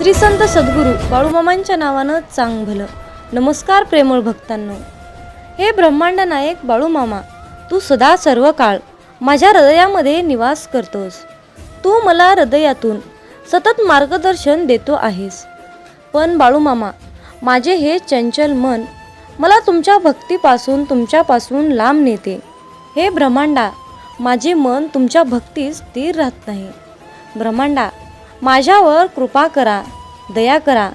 श्री संत सद्गुरू बाळूमामांच्या नावानं चांग भलं नमस्कार प्रेमळ भक्तांनो. हे ब्रह्मांड नायक बाळूमामा तू सदा सर्व काळ माझ्या हृदयामध्ये निवास करतोस. तू मला हृदयातून सतत मार्गदर्शन देतो आहेस. पण बाळूमामा माझे हे चंचल मन मला तुमच्या भक्तीपासून तुमच्यापासून लांब नेते. हे ब्रह्मांडा माझे मन तुमच्या भक्तीस स्थिर राहत नाही. ब्रह्मांडा माझ्यावर कृपा करा दया करा.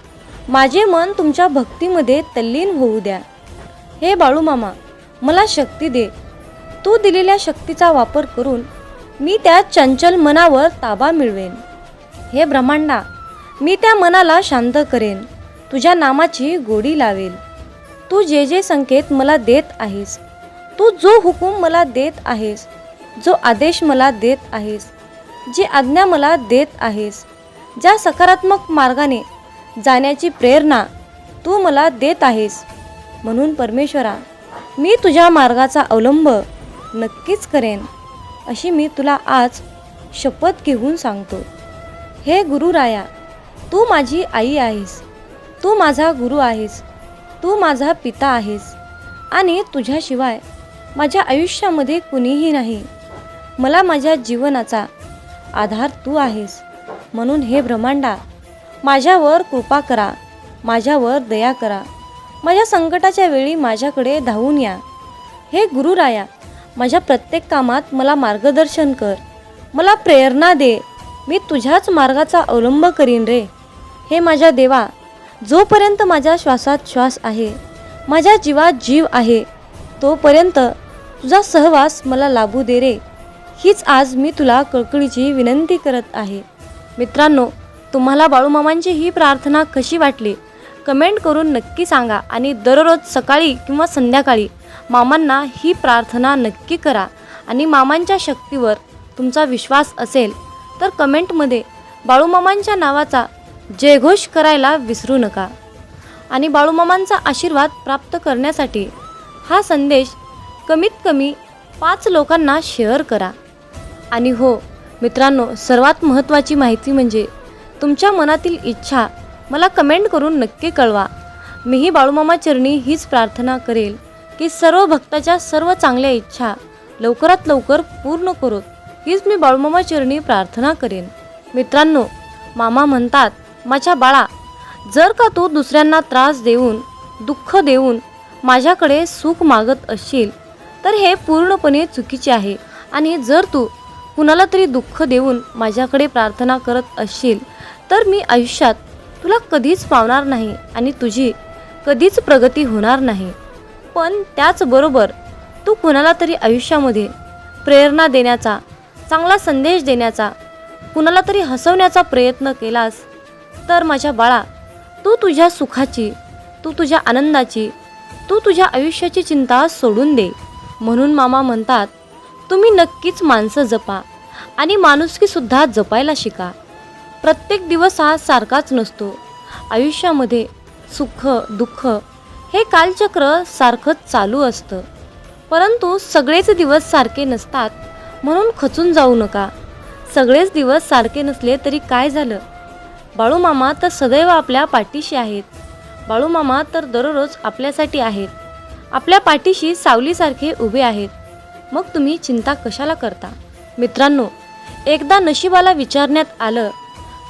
माझे मन तुमच्या भक्तीमध्ये तल्लीन होऊ द्या. हे बाळूमामा मला शक्ती दे. तू दिलेल्या शक्तीचा वापर करून मी त्या चंचल मनावर ताबा मिळवेन. हे ब्रह्मांडा मी त्या मनाला शांत करेन. तुझ्या नामाची गोडी लावेल. तू जे जे संकेत मला देत आहेस तू जो हुकूम मला देत आहेस जो आदेश मला देत आहेस जी आज्ञा मला देत आहेस ज्या सकारात्मक मार्गाने जाण्याची प्रेरणा तू मला देत आहेस. म्हणून परमेश्वरा मी तुझ्या मार्गाचा अवलंब नक्कीच करेन अशी मी तुला आज शपथ घेऊन सांगतो. हे गुरुराया तू माझी आई आहेस. तू माझा गुरु आहेस. तू माझा पिता आहेस. आणि तुझ्याशिवाय माझ्या आयुष्यामध्ये कुणीही नाही. मला माझ्या जीवनाचा आधार तू आहेस. म्हणून हे ब्रह्मांडा माझ्यावर कृपा करा माझ्यावर दया करा. माझ्या संकटाच्या वेळी माझ्याकडे धावून या. हे गुरुराया माझ्या प्रत्येक कामात मला मार्गदर्शन कर. मला प्रेरणा दे. मी तुझ्याच मार्गाचा अवलंब करीन रे. हे माझ्या देवा जोपर्यंत माझ्या श्वासात श्वास आहे माझ्या जीवात जीव आहे तोपर्यंत तुझा सहवास मला लाभू दे रे. हीच आज मी तुला कळकळीची विनंती करत आहे. मित्रांनो तुम्हाला बाळूमामांची ही प्रार्थना कशी वाटली? कमेंट करून नक्की सांगा आणि दररोज सकाळी किंवा संध्याकाळी मामांना ही प्रार्थना नक्की करा. आणि मामांच्या शक्तीवर तुमचा विश्वास असेल तर कमेंटमध्ये बाळूमामांच्या नावाचा जयघोष करायला विसरू नका. आणि बाळूमामांचा आशीर्वाद प्राप्त करण्यासाठी हा संदेश कमीत कमी पाच लोकांना शेअर करा. आणि हो मित्रांनो सर्वात महत्त्वाची माहिती म्हणजे तुमच्या मनातील इच्छा मला कमेंट करून नक्की कळवा. मीही बाळूमामा चरणी हीच प्रार्थना करेल की सर्व भक्ताच्या सर्व चांगल्या इच्छा लवकरात लवकर पूर्ण करोत हीच मी बाळूमामा चरणी प्रार्थना करेन. मित्रांनो मामा म्हणतात माझ्या बाळा जर का तू दुसऱ्यांना त्रास देऊन दुःख देऊन माझ्याकडे सुख मागत असशील तर हे पूर्णपणे चुकीचे आहे. आणि जर तू कुणाला तरी दुःख देऊन माझ्याकडे प्रार्थना करत असशील तर मी आयुष्यात तुला कधीच पावणार नाही आणि तुझी कधीच प्रगती होणार नाही. पण त्याचबरोबर तू कुणाला तरी आयुष्यामध्ये प्रेरणा देण्याचा चांगला संदेश देण्याचा कुणाला तरी हसवण्याचा प्रयत्न केलास तर माझ्या बाळा तू तुझ्या सुखाची तू तुझ्या आनंदाची तू तुझ्या आयुष्याची चिंता सोडून दे. म्हणून मामा म्हणतात तुम्ही नक्कीच माणसं जपा आणि माणुसकीसुद्धा जपायला शिका. प्रत्येक दिवस हा सारखाच नसतो. आयुष्यामध्ये सुख दुःख हे कालचक्र सारखंच चालू असतं. परंतु सगळेच दिवस सारखे नसतात म्हणून खचून जाऊ नका. सगळेच दिवस सारखे नसले तरी काय झालं? बाळूमामा तर सदैव आपल्या पाठीशी आहेत. बाळूमामा तर दररोज आपल्यासाठी आहेत. आपल्या पाठीशी सावलीसारखे उभे आहेत. मग तुम्ही चिंता कशाला करता? मित्रांनो एकदा नशिबाला विचारण्यात आलं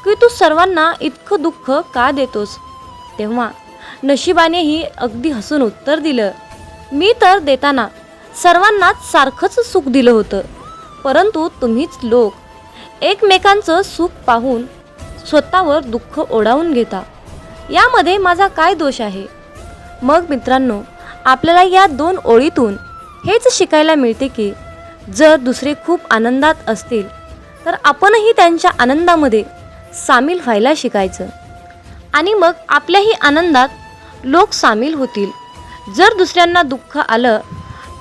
की तू सर्वांना इतकं दुःख का देतोस? तेव्हा नशिबानेही अगदी हसून उत्तर दिलं मी तर देताना सर्वांनाच सारखंच सुख दिलं होतं परंतु तुम्हीच लोक एकमेकांचं सुख पाहून स्वतःवर दुःख ओढावून घेता. यामध्ये माझा काय दोष आहे? मग मित्रांनो आपल्याला या दोन ओळीतून हेच शिकायला मिळते की जर दुसरे खूप आनंदात असतील तर आपणही त्यांच्या आनंदामध्ये सामील व्हायला शिकायचं. आणि मग आपल्याही आनंदात लोक सामील होतील. जर दुसऱ्यांना दुःख आलं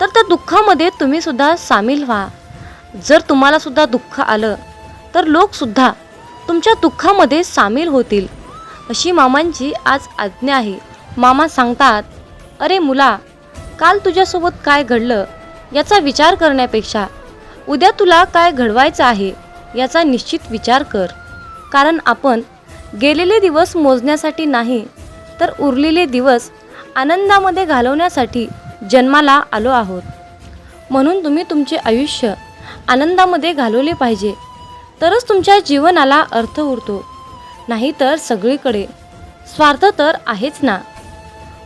तर त्या दुःखामध्ये तुम्हीसुद्धा सामील व्हा. जर तुम्हालासुद्धा दुःख आलं तर लोकसुद्धा तुमच्या दुःखामध्ये सामील होतील. अशी मामांची आज आज्ञा आहे. मामा सांगतात अरे मुला काल तुझ्यासोबत काय घडलं याचा विचार करण्यापेक्षा उद्या तुला काय घडवायचं आहे याचा निश्चित विचार कर. कारण आपण गेलेले दिवस मोजण्यासाठी नाही तर उरलेले दिवस आनंदामध्ये घालवण्यासाठी जन्माला आलो आहोत. म्हणून तुम्ही तुमचे आयुष्य आनंदामध्ये घालवले पाहिजे तरच तुमच्या जीवनाला अर्थ उरतो. नाहीतर सगळीकडे स्वार्थ तर आहेच ना.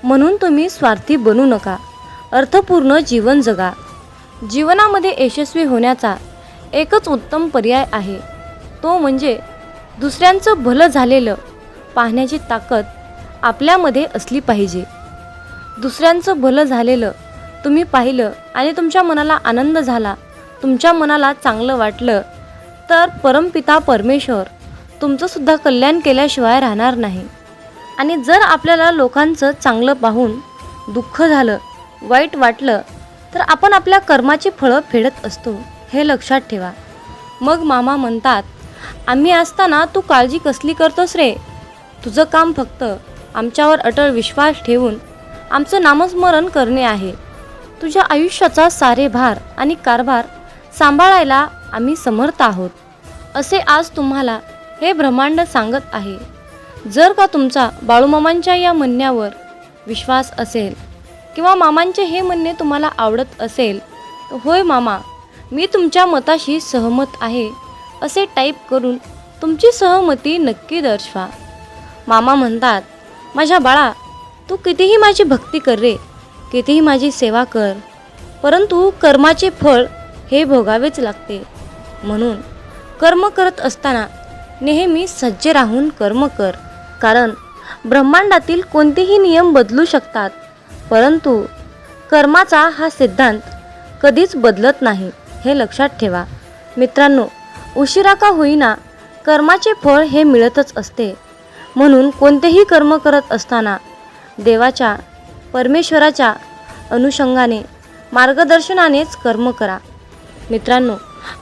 म्हणून तुम्ही स्वार्थी बनू नका. अर्थपूर्ण जीवन जगा. जीवनामध्ये यशस्वी होण्याचा एकच उत्तम पर्याय आहे. तो म्हणजे दुसऱ्यांचं भलं झालेलं पाहण्याची ताकद आपल्यामध्ये असली पाहिजे. दुसऱ्यांचं भलं झालेलं तुम्ही पाहिलं आणि तुमच्या मनाला आनंद झाला तुमच्या मनाला चांगलं वाटलं तर परमपिता परमेश्वर तुमचंसुद्धा कल्याण केल्याशिवाय राहणार नाही. आणि जर आपल्याला लोकांचं चांगलं पाहून दुःख झालं वाईट वाटलं तर आपण आपल्या कर्माची फळं फेडत असतो हे लक्षात ठेवा. मग मामा म्हणतात आम्ही असताना तू काळजी कसली करतोस रे? तुझं काम फक्त आमच्यावर अटळ विश्वास ठेवून आमचं नामस्मरण करणे आहे. तुझ्या आयुष्याचा सारे भार आणि कारभार सांभाळायला आम्ही समर्थ आहोत. असे आज तुम्हाला हे ब्रह्मांड सांगत आहे. जर का तुमचा बाळूमामांच्या या म्हणण्यावर विश्वास असेल किंवा मामांचे हे म्हणणे तुम्हाला आवडत असेल तर होय मामा मी तुमच्या मताशी सहमत आहे. असे टाईप करून तुमची सहमती नक्की दर्शवा. मामा म्हणतात माझ्या बाळा तू कितीही माझी भक्ती कर रे कितीही माझी सेवा कर परंतु कर्माचे फळ हे भोगावेच लागते. म्हणून कर्म करत असताना नेहमी सज्ज राहून कर्म कर कारण ब्रह्मांडातील कोणतेही नियम बदलू शकतात. परंतु कर्माचा हा सिद्धांत कधीच बदलत नाही हे लक्षात ठेवा. मित्रांनो उशिरा का होईना कर्माचे फळ हे मिळतच असते. म्हणून कोणतेही कर्म करत असताना देवाच्या परमेश्वराच्या अनुषंगाने मार्गदर्शनानेच कर्म करा. मित्रांनो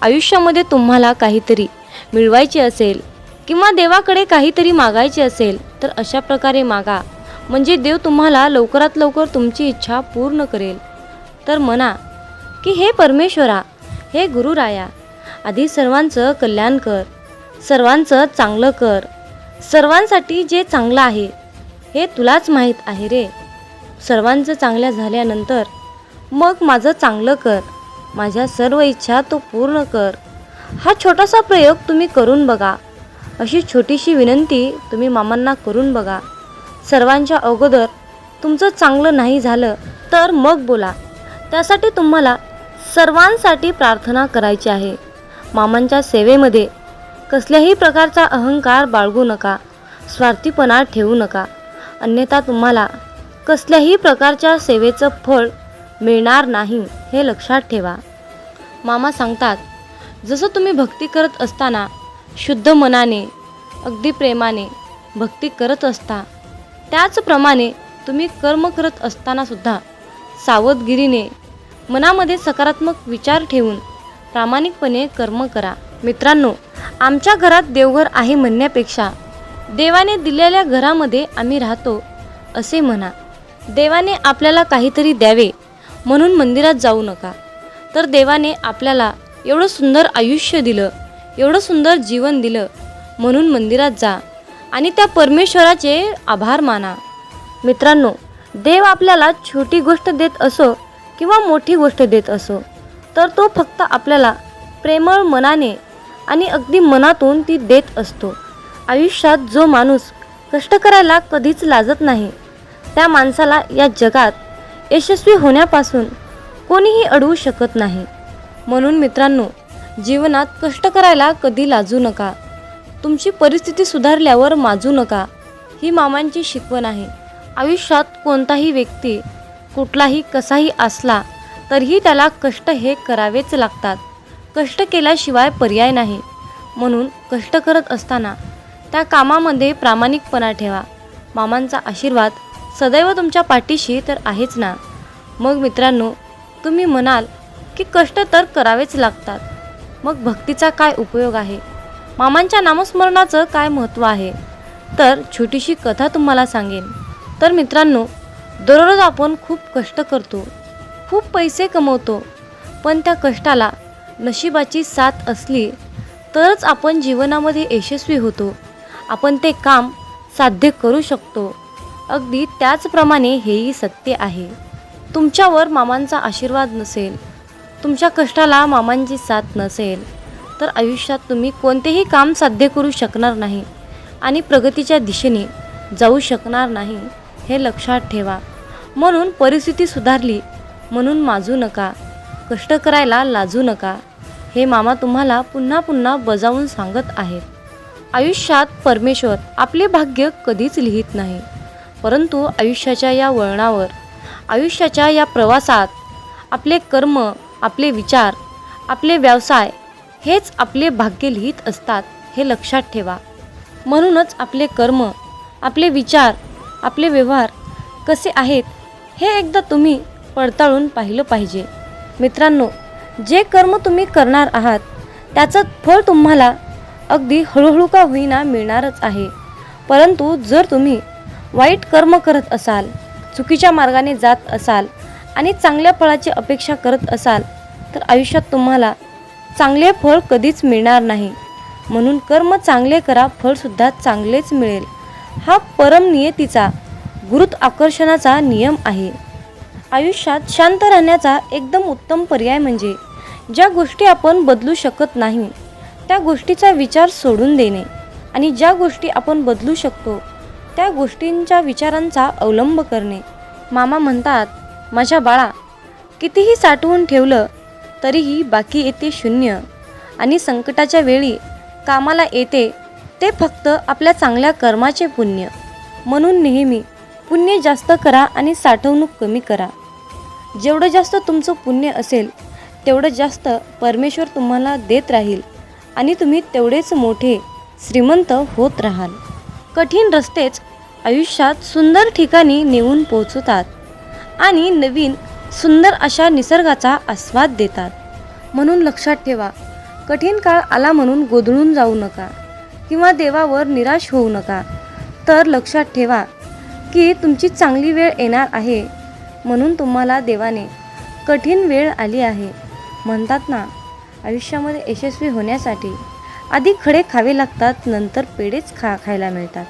आयुष्यामध्ये तुम्हाला काहीतरी मिळवायचे असेल किंवा देवाकडे काहीतरी मागायचे असेल तर अशा प्रकारे मागा. म्हणजे देव तुम्हाला लवकरात लवकर तुमची इच्छा पूर्ण करेल. तर म्हणा की हे परमेश्वरा हे गुरुराया आधी सर्वांचं कल्याण कर सर्वांचं चांगलं कर सर्वांसाठी जे चांगलं आहे हे तुलाच माहीत आहे रे. सर्वांचं चांगल्या झाल्यानंतर मग माझं चांगलं कर माझ्या सर्व इच्छा तो पूर्ण कर. हा छोटासा प्रयोग तुम्ही करून बघा. अशी छोटीशी विनंती तुम्ही मामांना करून बघा. सर्वांच्या अगोदर तुमचं चांगलं नाही झालं तर मग बोला. त्यासाठी तुम्हाला सर्वांसाठी प्रार्थना करायची आहे. मामांच्या सेवेमध्ये कसल्याही प्रकारचा अहंकार बाळगू नका स्वार्थीपणा ठेवू नका. अन्यथा तुम्हाला कसल्याही प्रकारच्या सेवेचं फळ मिळणार नाही हे लक्षात ठेवा. मामा सांगतात जसं तुम्ही भक्ती करत असताना शुद्ध मनाने अगदी प्रेमाने भक्ती करत असता त्याचप्रमाणे तुम्ही कर्म करत असतानासुद्धा सावधगिरीने मनामध्ये सकारात्मक विचार ठेवून प्रामाणिकपणे कर्म करा. मित्रांनो आमच्या घरात देवघर आहे म्हणण्यापेक्षा देवाने दिलेल्या घरामध्ये आम्ही राहतो असे म्हणा. देवाने आपल्याला काहीतरी द्यावे म्हणून मंदिरात जाऊ नका. तर देवाने आपल्याला एवढं सुंदर आयुष्य दिलं एवढं सुंदर जीवन दिलं म्हणून मंदिरात जा. आणि त्या परमेश्वराचे आभार माना. मित्रांनो देव आपल्याला छोटी गोष्ट देत असो किंवा मोठी गोष्ट देत असो तर तो फक्त आपल्याला प्रेमळ मनाने आणि अगदी मनातून ती देत असतो. आयुष्यात जो माणूस कष्ट करायला कधीच लाजत नाही त्या माणसाला या जगात यशस्वी होण्यापासून कोणीही अडवू शकत नाही. म्हणून मित्रांनो जीवनात कष्ट करायला कधी लाजू नका. तुमची परिस्थिती सुधारल्यावर माजू नका. ही मामांची शिकवण आहे. आयुष्यात कोणताही व्यक्ती कुठलाही कसाही असला तरीही त्याला कष्ट हे करावेच लागतात. कष्ट केल्याशिवाय पर्याय नाही. म्हणून कष्ट करत असताना त्या कामामध्ये प्रामाणिकपणा ठेवा. मामांचा आशीर्वाद सदैव तुमच्या पाठीशी तर आहेच ना? मग मित्रांनो तुम्ही म्हणाल की कष्ट तर करावेच लागतात. मग भक्तीचा काय उपयोग आहे? मामांच्या नामस्मरणाचं काय महत्त्व आहे? तर छोटीशी कथा तुम्हाला सांगेन. तर मित्रांनो दररोज आपण खूप कष्ट करतो खूप पैसे कमवतो पण त्या कष्टाला नशिबाची साथ असली तरच आपण जीवनामध्ये यशस्वी होतो. आपण ते काम साध्य करू शकतो. अगदी त्याचप्रमाणे हेही सत्य आहे. तुमच्यावर मामांचा आशीर्वाद नसेल तुमच्या कष्टाला मामांची साथ नसेल तर आयुष्यात तुम्ही कोणतेही काम साध्य करू शकणार नाही आणि प्रगतीच्या दिशेने जाऊ शकणार नाही हे लक्षात ठेवा. म्हणून परिस्थिती सुधारली म्हणून माजू नका कष्ट करायला लाजू नका हे मामा तुम्हाला पुन्हा पुन्हा बजावून सांगत आहेत. आयुष्यात परमेश्वर आपले भाग्य कधीच लिहित नाही परंतु आयुष्याच्या या वळणावर आयुष्याच्या या प्रवासात आपले कर्म आपले विचार आपले व्यवसाय हेच आपले भाग्य लिहित असतात हे लक्षात ठेवा. म्हणूनच आपले कर्म आपले विचार आपले व्यवहार कसे आहेत हे एकदा तुम्ही पडताळून पाहिलं पाहिजे. मित्रांनो जे कर्म तुम्ही करणार आहात त्याचं फळ तुम्हाला अगदी हळूहळू का होईना मिळणारच आहे. परंतु जर तुम्ही वाईट कर्म करत असाल चुकीच्या मार्गाने जात असाल आणि चांगल्या फळाची अपेक्षा करत असाल तर आयुष्यात तुम्हाला चांगले फळ कधीच मिळणार नाही. म्हणून कर्म चांगले करा फळसुद्धा चांगलेच मिळेल. हा परम नियतीचा गुरुत आकर्षणाचा नियम आहे. आयुष्यात शांत राहण्याचा एकदम उत्तम पर्याय म्हणजे ज्या गोष्टी आपण बदलू शकत नाही त्या गोष्टीचा विचार सोडून देणे. आणि ज्या गोष्टी आपण बदलू शकतो त्या गोष्टींच्या विचारांचा अवलंब करणे. मामा म्हणतात माझ्या बाळा कितीही साठवून ठेवलं तरीही बाकी येते शून्य. आणि संकटाच्या वेळी कामाला येते ते फक्त आपल्या चांगल्या कर्माचे पुण्य. म्हणून नेहमी पुण्य जास्त करा आणि साठवणूक कमी करा. जेवढं जास्त तुमचं पुण्य असेल तेवढं जास्त परमेश्वर तुम्हाला देत राहील आणि तुम्ही तेवढेच मोठे श्रीमंत होत राहाल. कठीण रस्तेच आयुष्यात सुंदर ठिकाणी नेऊन पोहोचवतात आणि नवीन सुंदर अशा निसर्गाचा आस्वाद देतात. म्हणून लक्षात ठेवा कठीण काळ आला म्हणून गोधळून जाऊ नका किंवा देवावर निराश होऊ नका. तर लक्षात ठेवा की तुमची चांगली वेळ येणार आहे. म्हणून तुम्हाला देवाने कठीण वेळ आली आहे. म्हणतात ना आयुष्यामध्ये यशस्वी होण्यासाठी आधी खडे खावे लागतात नंतर पेढेच खा खायला मिळतात.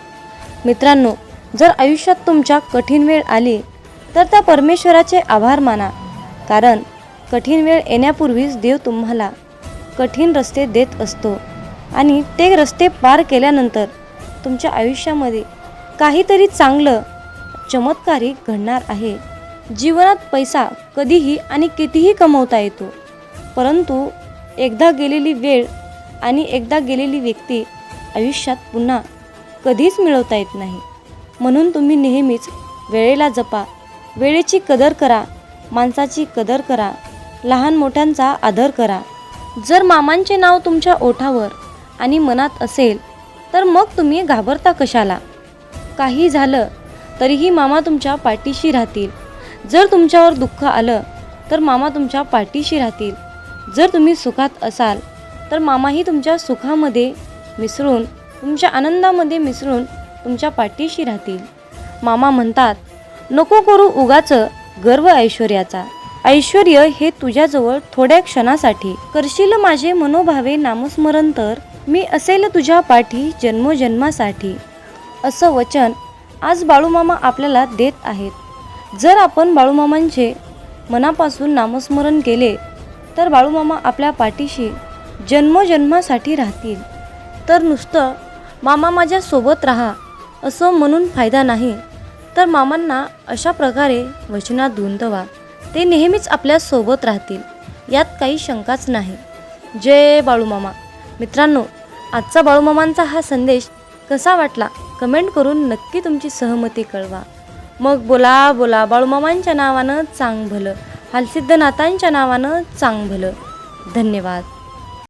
मित्रांनो जर आयुष्यात तुमच्या कठीण वेळ आली तर त्या परमेश्वराचे आभार माना. कारण कठीण वेळ येण्यापूर्वीच देव तुम्हाला कठीण रस्ते देत असतो आणि ते रस्ते पार केल्यानंतर तुमच्या आयुष्यामध्ये काहीतरी चांगलं चमत्कारी घडणार आहे. जीवनात पैसा कधीही आणि कितीही कमवता येतो. परंतु एकदा गेलेली वेळ आणि एकदा गेलेली व्यक्ती आयुष्यात पुन्हा कधीच मिळवता येत नाही. म्हणून तुम्ही नेहमीच वेळेला जपा. वेळेची कदर करा माणसाची कदर करा लहान मोठ्यांचा आदर करा. जर मामांचे नाव तुमच्या ओठावर आणि मनात असेल तर मग तुम्ही घाबरता कशाला? काही झालं तरीही मामा तुमच्या पाठीशी राहतील. जर तुमच्यावर दुःख आलं तर मामा तुमच्या पाठीशी राहतील. जर तुम्ही सुखात असाल तर मामाही तुमच्या सुखामध्ये मिसळून तुमच्या आनंदामध्ये मिसळून तुमच्या पाठीशी राहतील. मामा म्हणतात नको करू उगाच गर्व ऐश्वर्याचा. ऐश्वर हे तुझ्याजवळ थोड्या क्षणासाठी. करशील माझे मनोभावे नामस्मरण तर मी असेल तुझ्या पाठी जन्मोजन्मासाठी. असं वचन आज बाळूमामा आपल्याला देत आहेत. जर आपण बाळूमामांचे मनापासून नामस्मरण केले तर बाळूमामा आपल्या पाठीशी जन्मोजन्मासाठी राहतील. तर नुसतं मामा माझ्या सोबत राहा असं म्हणून फायदा नाही. तर मामांना अशा प्रकारे वचनात धुंदवा. ते नेहमीच आपल्यासोबत राहतील यात काही शंकाच नाही. जय बाळूमामा मित्रांनो आजचा बाळूमामांचा हा संदेश कसा वाटला? कमेंट करून नक्की तुमची सहमती कळवा. मग बोला बोला बाळूमामांच्या नावानं चांग भलं हालसिद्धनाथांच्या नावानं चांग भलं धन्यवाद.